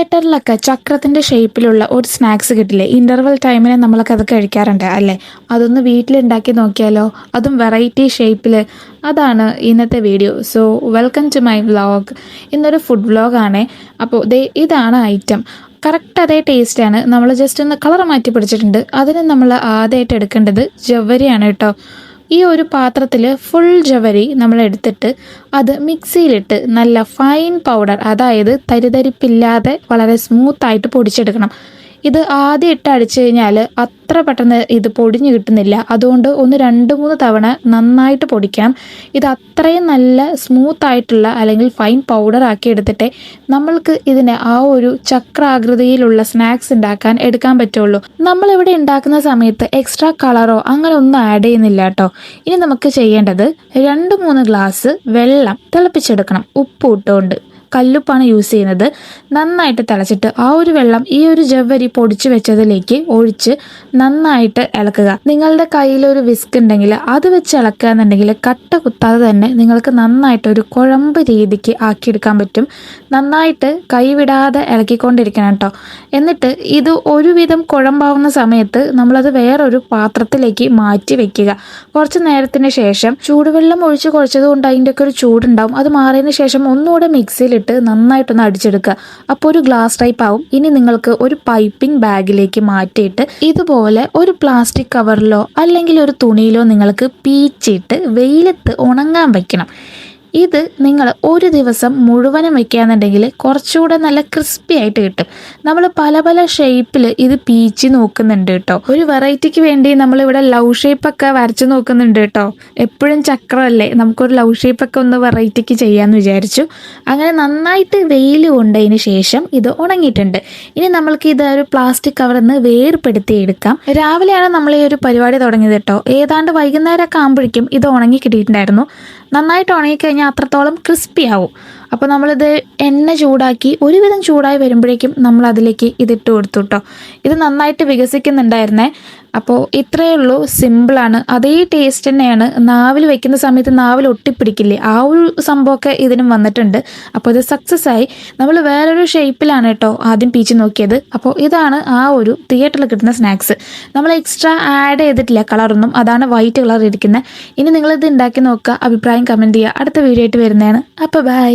തിയേറ്ററിലൊക്കെ ചക്രത്തിന്റെ ഷേപ്പിലുള്ള ഒരു സ്നാക്സ് കിട്ടില്ലേ? ഇന്റർവൽ ടൈമിന് നമ്മളൊക്കെ അത് കഴിക്കാറുണ്ട് അല്ലേ? അതൊന്ന് വീട്ടിലുണ്ടാക്കി നോക്കിയാലോ? അതും വെറൈറ്റി ഷേപ്പിൽ അതാണ് ഇന്നത്തെ video so welcome to my vlog ഇന്നൊരു ഫുഡ് വ്ളോഗാണേ അപ്പോൾ ദേ ഇതാണ് ഐറ്റം കറക്റ്റ് അതേ ടേസ്റ്റാണ് നമ്മൾ ജസ്റ്റ് ഒന്ന് കളർ മാറ്റി പിടിച്ചിട്ടുണ്ട്. അതിന് നമ്മൾ ആദ്യമായിട്ട് എടുക്കേണ്ടത് ജവ്വരിയാണ് കേട്ടോ. ഈ ഒരു പാത്രത്തിൽ ഫുൾ ജവരി നമ്മൾ എടുത്തിട്ട് അത് മിക്സിയിലിട്ട് നല്ല ഫൈൻ പൗഡർ അതായത് തരിതരിപ്പില്ലാതെ വളരെ സ്മൂത്തായിട്ട് പൊടിച്ചെടുക്കണം. ഇത് ആദ്യം ഇട്ട് അടിച്ചു കഴിഞ്ഞാൽ അത്ര പെട്ടെന്ന് ഇത് പൊടിഞ്ഞു കിട്ടുന്നില്ല. അതുകൊണ്ട് ഒന്ന് രണ്ട് മൂന്ന് തവണ നന്നായിട്ട് പൊടിക്കാം ഇത് അത്രയും നല്ല സ്മൂത്ത് ആയിട്ടുള്ള അല്ലെങ്കിൽ ഫൈൻ പൗഡർ ആക്കി എടുത്തിട്ട് നമ്മൾക്ക് ഇതിനെ ആ ഒരു ചക്രാകൃതിയിലുള്ള സ്നാക്സ് ഉണ്ടാക്കാൻ എടുക്കാൻ പറ്റുള്ളൂ. നമ്മളിവിടെ ഉണ്ടാക്കുന്ന സമയത്ത് എക്സ്ട്രാ കളറോ അങ്ങനെ ഒന്നും ആഡ് ചെയ്യുന്നില്ല കേട്ടോ ഇനി നമുക്ക് ചെയ്യേണ്ടത് രണ്ട് മൂന്ന് ഗ്ലാസ് വെള്ളം തിളപ്പിച്ചെടുക്കണം. ഉപ്പ് ഇട്ടുകൊണ്ട് കല്ലുപ്പാണ് യൂസ് ചെയ്യുന്നത്. നന്നായിട്ട് തിളച്ചിട്ട് ആ ഒരു വെള്ളം ഈ ഒരു ജവ്വരി പൊടിച്ചു വെച്ചതിലേക്ക് ഒഴിച്ച് നന്നായിട്ട് ഇളക്കുക. നിങ്ങളുടെ കയ്യിൽ ഒരു വിസ്ക് ഉണ്ടെങ്കിൽ അത് വെച്ച് ഇളക്കുക എന്നുണ്ടെങ്കിൽ കട്ട കുത്താതെ തന്നെ നിങ്ങൾക്ക് നന്നായിട്ട് ഒരു കുഴമ്പ് രീതിക്ക് ആക്കിയെടുക്കാൻ പറ്റും. നന്നായിട്ട് കൈവിടാതെ ഇളക്കിക്കൊണ്ടിരിക്കണം കേട്ടോ. എന്നിട്ട് ഇത് ഒരുവിധം കുഴമ്പാവുന്ന സമയത്ത് നമ്മളത് വേറൊരു പാത്രത്തിലേക്ക് മാറ്റി വെക്കുക. കുറച്ച് നേരത്തിന് ശേഷം ചൂടുവെള്ളം ഒഴിച്ച് കുഴച്ചത് കൊണ്ട് അതിന്റെയൊക്കെ ഒരു ചൂടുണ്ടാവും. അത് മാറിയതിന് ശേഷം ഒന്നുകൂടെ മിക്സിയിൽ ഇട്ട് നന്നായിട്ടൊന്ന് അടിച്ചെടുക്കുക. അപ്പോൾ ഒരു ഗ്ലാസ് ടൈപ്പ് ആവും. ഇനി നിങ്ങൾക്ക് ഒരു പൈപ്പിംഗ് ബാഗിലേക്ക് മാറ്റിയിട്ട് ഇതുപോലെ ഒരു പ്ലാസ്റ്റിക് കവറിലോ അല്ലെങ്കിൽ ഒരു തുണിയിലോ നിങ്ങൾക്ക് പീച്ചിട്ട് വെയിലത്ത് ഉണങ്ങാൻ വയ്ക്കണം ഇത് നിങ്ങൾ ഒരു ദിവസം മുഴുവനും വെക്കുകയാണെന്നുണ്ടെങ്കിൽ കുറച്ചുകൂടെ നല്ല ക്രിസ്പി ആയിട്ട് കിട്ടും. നമ്മൾ പല പല ഷേപ്പിൽ ഇത് പീച്ച് നോക്കുന്നുണ്ട് കേട്ടോ. ഒരു വെറൈറ്റിക്ക് വേണ്ടി നമ്മൾ ഇവിടെ ലവ് ഷേപ്പൊക്കെ വരച്ച് നോക്കുന്നുണ്ട് കേട്ടോ. എപ്പോഴും ചക്രമല്ലേ? നമുക്കൊരു ലവ് ഷേപ്പൊക്കെ ഒന്ന് വെറൈറ്റിക്ക് ചെയ്യാമെന്ന് വിചാരിച്ചു. അങ്ങനെ നന്നായിട്ട് വെയിൽ കൊണ്ടതിന് ശേഷം ഇത് ഉണങ്ങിയിട്ടുണ്ട്. ഇനി നമ്മൾക്ക് ഇത് ഒരു പ്ലാസ്റ്റിക് കവറിൽ നിന്ന് വേർപ്പെടുത്തി എടുക്കാം. രാവിലെയാണ് നമ്മൾ ഈ ഒരു പരിപാടി തുടങ്ങിയത് കേട്ടോ. ഏതാണ്ട് വൈകുന്നേരമൊക്കെ ആകുമ്പോഴേക്കും ഇത് ഉണങ്ങി കിട്ടിയിട്ടുണ്ടായിരുന്നു. നന്നായിട്ട് ഉണങ്ങിക്കഴിഞ്ഞാൽ അത്രത്തോളം ക്രിസ്പി ആവും. അപ്പോൾ നമ്മളിത് എണ്ണ ചൂടാക്കി ഒരുവിധം ചൂടായി വരുമ്പോഴേക്കും നമ്മൾ അതിലേക്ക് ഇതിട്ട് കൊടുത്തു കേട്ടോ ഇത് നന്നായിട്ട് വികസിക്കുന്നുണ്ടായിരുന്നേ. അപ്പോൾ ഇത്രയേ ഉള്ളൂ. സിമ്പിളാണ് അതേ ടേസ്റ്റ് തന്നെയാണ്. നാവിൽ വെക്കുന്ന സമയത്ത് നാവിൽ ഒട്ടിപ്പിടിക്കില്ലേ? ആ ഒരു സംഭവമൊക്കെ ഇതിനും വന്നിട്ടുണ്ട്. അപ്പോൾ ഇത് സക്സസ് ആയി. നമ്മൾ വേറൊരു ഷേപ്പിലാണ് കേട്ടോ ആദ്യം പീച്ച് നോക്കിയത്. അപ്പോൾ ഇതാണ് ആ ഒരു തിയേറ്ററിൽ കിട്ടുന്ന സ്നാക്സ് നമ്മൾ എക്സ്ട്രാ ആഡ് ചെയ്തിട്ടില്ല കളറൊന്നും അതാണ് വൈറ്റ് കളർ ഇരിക്കുന്നത് ഇനി നിങ്ങളിത് ഉണ്ടാക്കി നോക്കുക. അഭിപ്രായം കമന്റ് ചെയ്യുക. അടുത്ത വീഡിയോ ആയിട്ട് വരുന്നതാണ്. അപ്പോൾ ബൈ